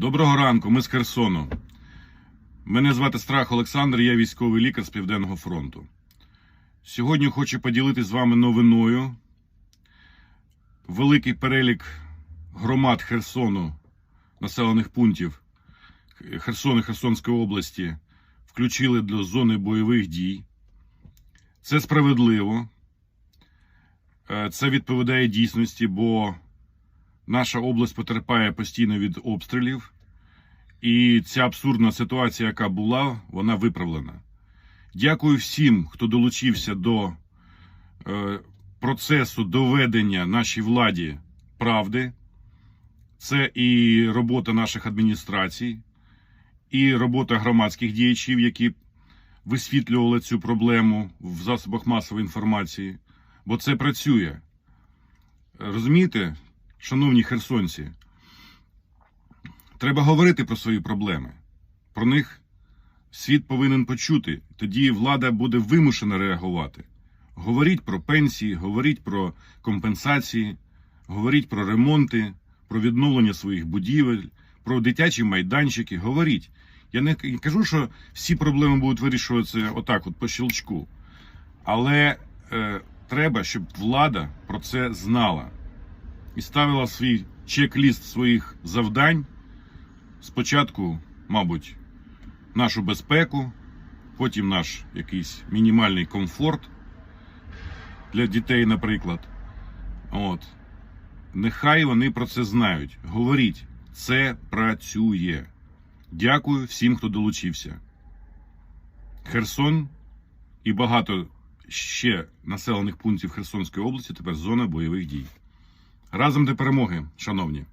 Доброго ранку, ми з Херсону. Мене звати Страх Олександр, я військовий лікар з Південного фронту. Сьогодні хочу поділитися з вами новиною. Великий перелік громад Херсону, населених пунктів Херсону Херсонської області включили до зони бойових дій. Це справедливо. Е, Це відповідає дійсності, бо наша область потерпає постійно від обстрілів, і ця абсурдна ситуація, яка була, вона виправлена. Дякую всім, хто долучився до е, процесу доведення нашій владі правди. Це і робота наших адміністрацій, і робота громадських діячів, які висвітлювали цю проблему в засобах масової інформації, бо це працює. Розумієте, шановні херсонці, треба говорити про свої проблеми. Про них світ повинен почути. Тоді влада буде вимушена реагувати. Говоріть про пенсії, говоріть про компенсації, говоріть про ремонти, про відновлення своїх будівель, про дитячі майданчики. Говоріть. Я не кажу, що всі проблеми будуть вирішуватися отак, от по щелчку. Але е, треба, щоб влада про це знала і ставила свій чек-ліст своїх завдань. Спочатку, мабуть, нашу безпеку, потім наш якийсь мінімальний комфорт для дітей, наприклад. От. Нехай вони про це знають. Говоріть, це працює. Дякую всім, хто долучився. Херсон і багато ще населених пунктів Херсонської області тепер зона бойових дій. Разом до перемоги, шановні.